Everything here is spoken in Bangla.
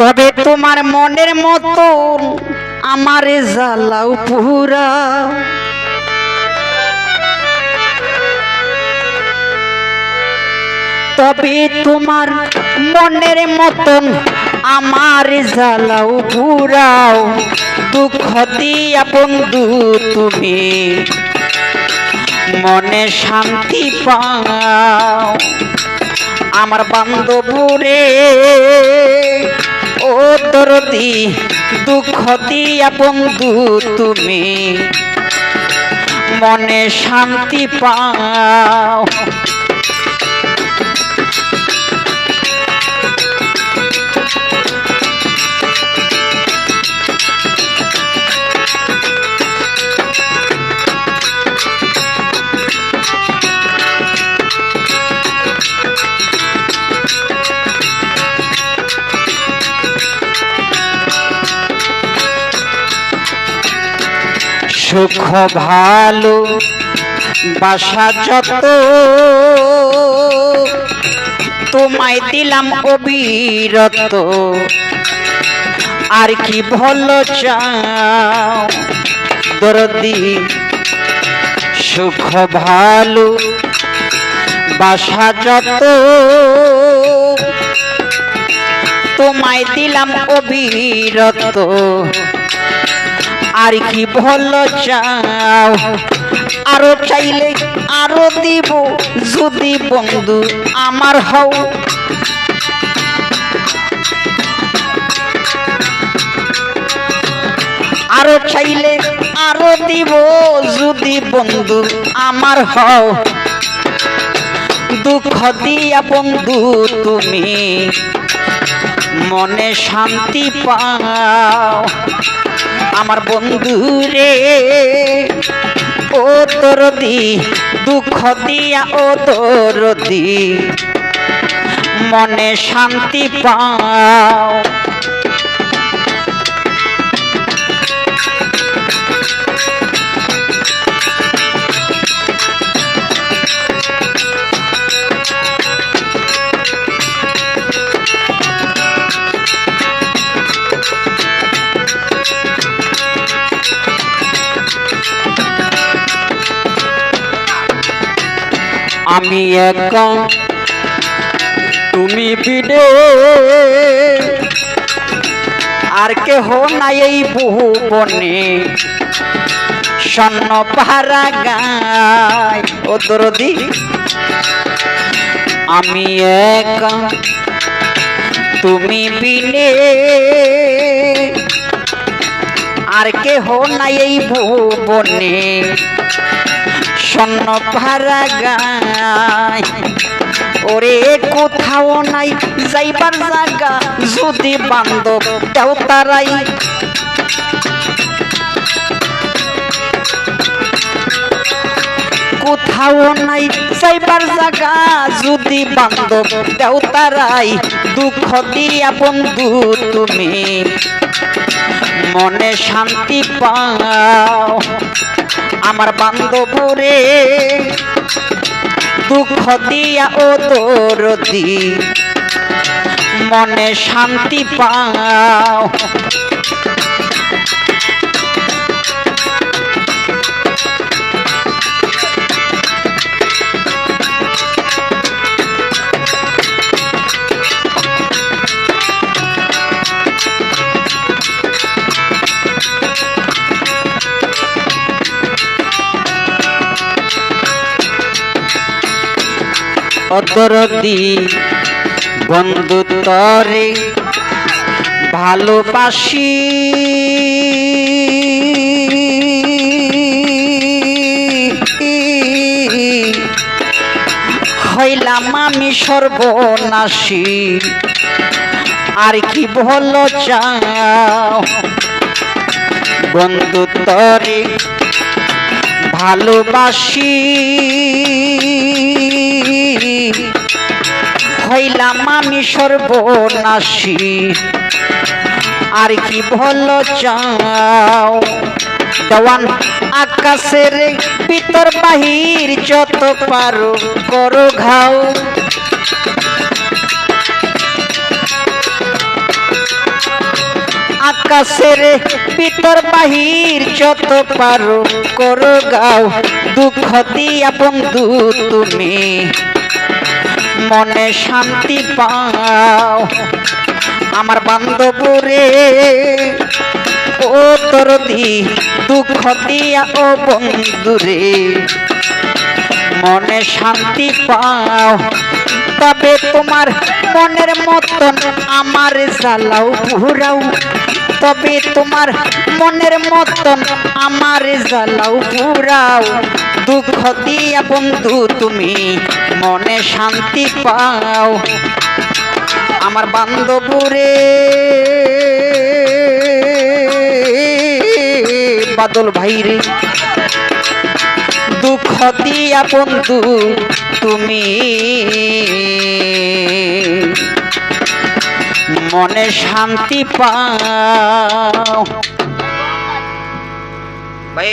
তবে তোমার মনের মতন আমারে জ্বালাও পুরা। তবে তোমার মনের মতন আমার জ্বালাও পুরাও। দুঃখ দিয়া বন্ধু তুমি মনে শান্তি পাও। আমার বান্ধবরে দরদি দুঃখ দিয়া বন্ধু তুমি। মনে শান্তি পাও। সুখ ভালো, বাসা যত। তোমায় দিলাম অবিরত। আর কি ভালো চাও? দরদি, সুখ ভালো, বাসা যত। তোমায় দিলাম অবিরত। আর কি ভালো চাও? আরও চাইলে আরও দিব, যদি বন্ধু আমার হও। আরও চাইলে আরও দিব, যদি বন্ধু আমার হও। দুঃখ দিয়া বন্ধু তুমি মনে শান্তি পাও। আমার বন্ধু রে, ও তোর দি, দুঃখ দিয়া ও তোর দি। মনে শান্তি পাও। আমি একা। তুমি বিডে আর কেহ নাই এই বহু বনে স্বর্ণ পাহারা গায়। ও দরদি, আমি একা। তুমি বিনে। আর কেহ নাই এই ভুবনে। স্বর্ণ ভাড়া গায় ওরে কোথাও নাই, যাইবার জায়গা যদি বান্ধব দেও তারাই। কোথাও নাই, যাইবার জায়গা যদি বান্ধব দেও তারাই। দুঃখ দিয়া বন্ধু তুমি। মনে শান্তি পাও। আমার বান্ধবরে দুঃখ দিয়া ও তোর মনে শান্তি পাও। অদরদি বন্ধু তরে ভালোবাসি। হইলাম আমি সর্বনাশী। আর কি ভালো চাও? বন্ধু তরে ভালোবাসি। হইলাম আমি সর্বনাশী। আর কি ভালো চাও? দেওয়ান আকাশের ভিতর বাহির যত পারো করো ঘাও। আকাশের ভিতর বাহির যত পারো করো গাও দুঃখ দিয়া বন্ধু তুমি মনে শান্তি পাও। আমার বান্ধবরে, ও তোর দি দুঃখ দিয়া ও বন্ধুরে, মনে শান্তি পাও। তবে তোমার মনের মতন আমার জ্বালাও, ঘুরাও। তবে তোমার মনের মতন আমার জ্বালাও পুরাও দুঃখ দিয়া বন্ধু তুমি, মনে শান্তি পাও। আমার বান্ধবরে, বাদল ভাই রে দুঃখ দিয়া বন্ধু তুমি, মনে শান্তি পাও। ভাই